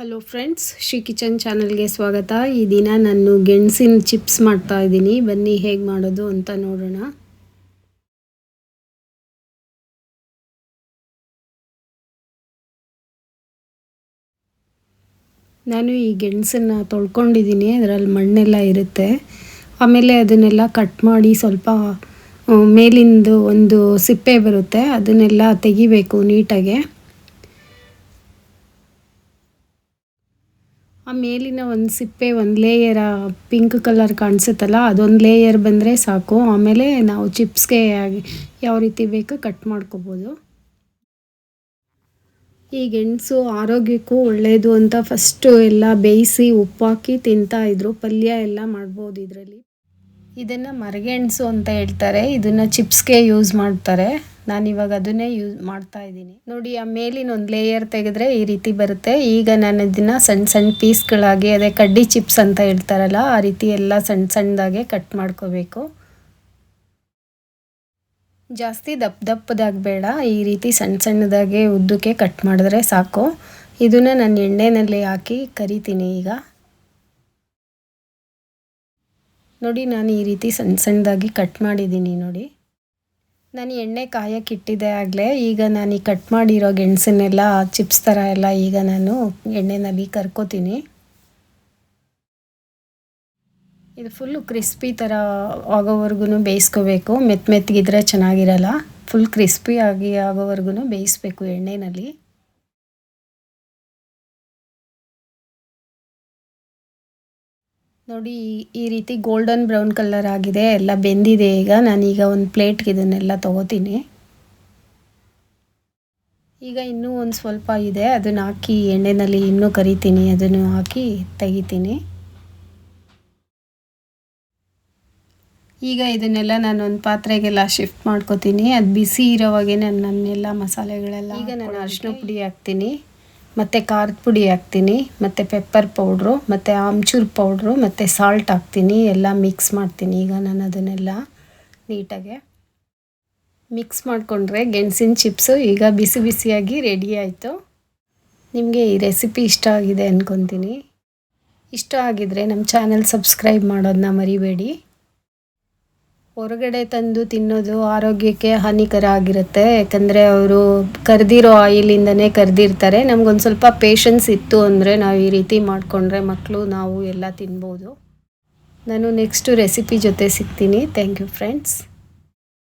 Hello friends Shri kitchen ಚಾನಲ್ಗೆ ಸ್ವಾಗತ. ಈ ದಿನ ನಾನು ಗೆಣಸಿನ ಚಿಪ್ಸ್ ಮಾಡ್ತಾ ಇದ್ದೀನಿ. ಬನ್ನಿ ಹೇಗೆ ಮಾಡೋದು ಅಂತ ನೋಡೋಣ. ನಾನು ಈ ಗೆಣಸನ್ನು ತೊಳ್ಕೊಂಡಿದ್ದೀನಿ. ಅದರಲ್ಲಿ ಮಣ್ಣೆಲ್ಲ ಇರುತ್ತೆ. ಆಮೇಲೆ ಅದನ್ನೆಲ್ಲ ಕಟ್ ಮಾಡಿ ಸ್ವಲ್ಪ ಮೇಲಿಂದು ಒಂದು ಸಿಪ್ಪೆ ಬರುತ್ತೆ. ಅದನ್ನೆಲ್ಲ ತೆಗಿಬೇಕು ನೀಟಾಗೆ. ಆ ಮೇಲಿನ ಒಂದು ಸಿಪ್ಪೆ, ಒಂದು ಲೇಯರ ಪಿಂಕ್ ಕಲರ್ ಕಾಣಿಸುತ್ತಲ್ಲ, ಅದೊಂದು ಲೇಯರ್ ಬಂದರೆ ಸಾಕು. ಆಮೇಲೆ ನಾವು ಚಿಪ್ಸ್ಗೆ ಯಾವ ರೀತಿ ಬೇಕೋ ಕಟ್ ಮಾಡ್ಕೋಬೋದು. ಈ ಗೆಣಸು ಆರೋಗ್ಯಕ್ಕೂ ಒಳ್ಳೆಯದು ಅಂತ ಫಸ್ಟು ಎಲ್ಲ ಬೇಯಿಸಿ ಉಪ್ಪಾಕಿ ತಿಂತಾ ಇದ್ರು. ಪಲ್ಯ ಎಲ್ಲ ಮಾಡ್ಬೋದು ಇದರಲ್ಲಿ. ಇದನ್ನು ಮರಗೆಣಸು ಅಂತ ಹೇಳ್ತಾರೆ. ಇದನ್ನು ಚಿಪ್ಸ್ಗೆ ಯೂಸ್ ಮಾಡ್ತಾರೆ. ನಾನು ಇವಾಗ ಅದನ್ನೇ ಯೂಸ್ ಮಾಡ್ತಾ ಇದ್ದೀನಿ. ನೋಡಿ, ಆ ಮೇಲಿನ ಒಂದು ಲೇಯರ್ ತೆಗೆದ್ರೆ ಈ ರೀತಿ ಬರುತ್ತೆ. ಈಗ ನಾನು ಇದನ್ನು ಸಣ್ಣ ಸಣ್ಣ ಪೀಸ್ಗಳಾಗಿ ಅದೇ ಕಡ್ಡಿ ಚಿಪ್ಸ್ ಅಂತ ಹೇಳ್ತಾರಲ್ಲ, ಆ ರೀತಿ ಎಲ್ಲ ಸಣ್ಣ ಸಣ್ಣದಾಗೆ ಕಟ್ ಮಾಡ್ಕೋಬೇಕು. ಜಾಸ್ತಿ ದಪ್ಪ ದಪ್ಪದಾಗಿ ಬೇಡ ಈ ರೀತಿ ಸಣ್ಣ ಸಣ್ಣದಾಗೆ ಉದ್ದಕ್ಕೆ ಕಟ್ ಮಾಡಿದ್ರೆ ಸಾಕು. ಇದನ್ನು ನಾನು ಎಣ್ಣೆನಲ್ಲಿ ಹಾಕಿ ಕರಿತೀನಿ ಈಗ. ನೋಡಿ, ನಾನು ಈ ರೀತಿ ಸಣ್ಣ ಸಣ್ಣದಾಗಿ ಕಟ್ ಮಾಡಿದ್ದೀನಿ ನೋಡಿ. ನಾನು ಎಣ್ಣೆ ಕಾಯಕ್ಕೆ ಇಟ್ಟಿದ್ದೆ ಆಗಲೇ. ಈಗ ನಾನು ಈ ಕಟ್ ಮಾಡಿರೋ ಗೆಣಸನ್ನೆಲ್ಲ ಚಿಪ್ಸ್ ಥರ ಎಲ್ಲ ಈಗ ನಾನು ಎಣ್ಣೆನಲ್ಲಿ ಕರ್ಕೋತೀನಿ. ಇದು ಫುಲ್ಲು ಕ್ರಿಸ್ಪಿ ಥರ ಆಗೋವರೆಗೂ ಬೇಯಿಸ್ಕೋಬೇಕು. ಮೆತ್ತ ಮೆತ್ತಗಿದ್ರೆ ಚೆನ್ನಾಗಿರಲ್ಲ. ಫುಲ್ ಕ್ರಿಸ್ಪಿ ಆಗಿ ಆಗೋವರೆಗೂ ಬೇಯಿಸ್ಬೇಕು ಎಣ್ಣೆಯಲ್ಲಿ ನೋಡಿ ಈ- ರೀತಿ ಗೋಲ್ಡನ್ ಬ್ರೌನ್ ಕಲರ್ ಆಗಿದೆ ಎಲ್ಲ ಬೆಂದಿದೆ ಈಗ. ನಾನೀಗ ಒಂದು ಪ್ಲೇಟ್ಗೆ ಇದನ್ನೆಲ್ಲ ತಗೋತೀನಿ. ಈಗ ಇನ್ನೂ ಒಂದು ಸ್ವಲ್ಪ ಇದೆ ಅದನ್ನು ಹಾಕಿ ಎಣ್ಣೆಯಲ್ಲಿ ಇನ್ನೂ ಕರಿತೀನಿ ಅದನ್ನು ಹಾಕಿ ತೆಗಿತೀನಿ. ಈಗ ಇದನ್ನೆಲ್ಲ ನಾನು ಒಂದು ಪಾತ್ರೆಗೆಲ್ಲ ಶಿಫ್ಟ್ ಮಾಡ್ಕೋತೀನಿ. ಅದು ಬಿಸಿ ಇರೋವಾಗೆ ನಾನು ನನ್ನೆಲ್ಲ ಮಸಾಲೆಗಳೆಲ್ಲ ಈಗ ನಾನು ಅರಿಶಿನ ಪುಡಿ ಹಾಕ್ತೀನಿ. ಮತ್ತು ಖಾರದ ಪುಡಿ ಹಾಕ್ತೀನಿ, ಮತ್ತು ಪೆಪ್ಪರ್ ಪೌಡ್ರು ಮತ್ತು ಆಮ್ಚೂರ್ ಪೌಡ್ರು ಮತ್ತು ಸಾಲ್ಟ್ ಹಾಕ್ತೀನಿ, ಎಲ್ಲ ಮಿಕ್ಸ್ ಮಾಡ್ತೀನಿ ಈಗ ನಾನು ಅದನ್ನೆಲ್ಲ ನೀಟಾಗೆ. ಮಿಕ್ಸ್ ಮಾಡಿಕೊಂಡ್ರೆ ಗೆಣಸಿನ ಚಿಪ್ಸು ಈಗ ಬಿಸಿ ಬಿಸಿಯಾಗಿ ರೆಡಿ ಆಯಿತು. ನಿಮಗೆ ಈ ರೆಸಿಪಿ ಇಷ್ಟ ಆಗಿದೆ ಅಂದ್ಕೊತೀನಿ ಇಷ್ಟ ಆಗಿದರೆ ನಮ್ಮ ಚಾನೆಲ್ ಸಬ್ಸ್ಕ್ರೈಬ್ ಮಾಡೋದನ್ನ ಮರಿಬೇಡಿ. ಹೊರಗಡೆ ತಂದು ತಿನ್ನೋದು ಆರೋಗ್ಯಕ್ಕೆ ಹಾನಿಕರ ಆಗಿರುತ್ತೆ. ಯಾಕಂದರೆ ಅವರು ಕರೆದಿರೋ ಆಯಿಲಿಂದನೇ ಕರೆದಿರ್ತಾರೆ. ನಮಗೊಂದು ಸ್ವಲ್ಪ ಪೇಷನ್ಸ್ ಇತ್ತು ಅಂದರೆ ನಾವು ಈ ರೀತಿ ಮಾಡಿಕೊಂಡ್ರೆ ಮಕ್ಕಳು ನಾವು ಎಲ್ಲ ತಿನ್ಬೋದು. ನಾನು ನೆಕ್ಸ್ಟು ರೆಸಿಪಿ ಜೊತೆ ಸಿಗ್ತೀನಿ. Thank you friends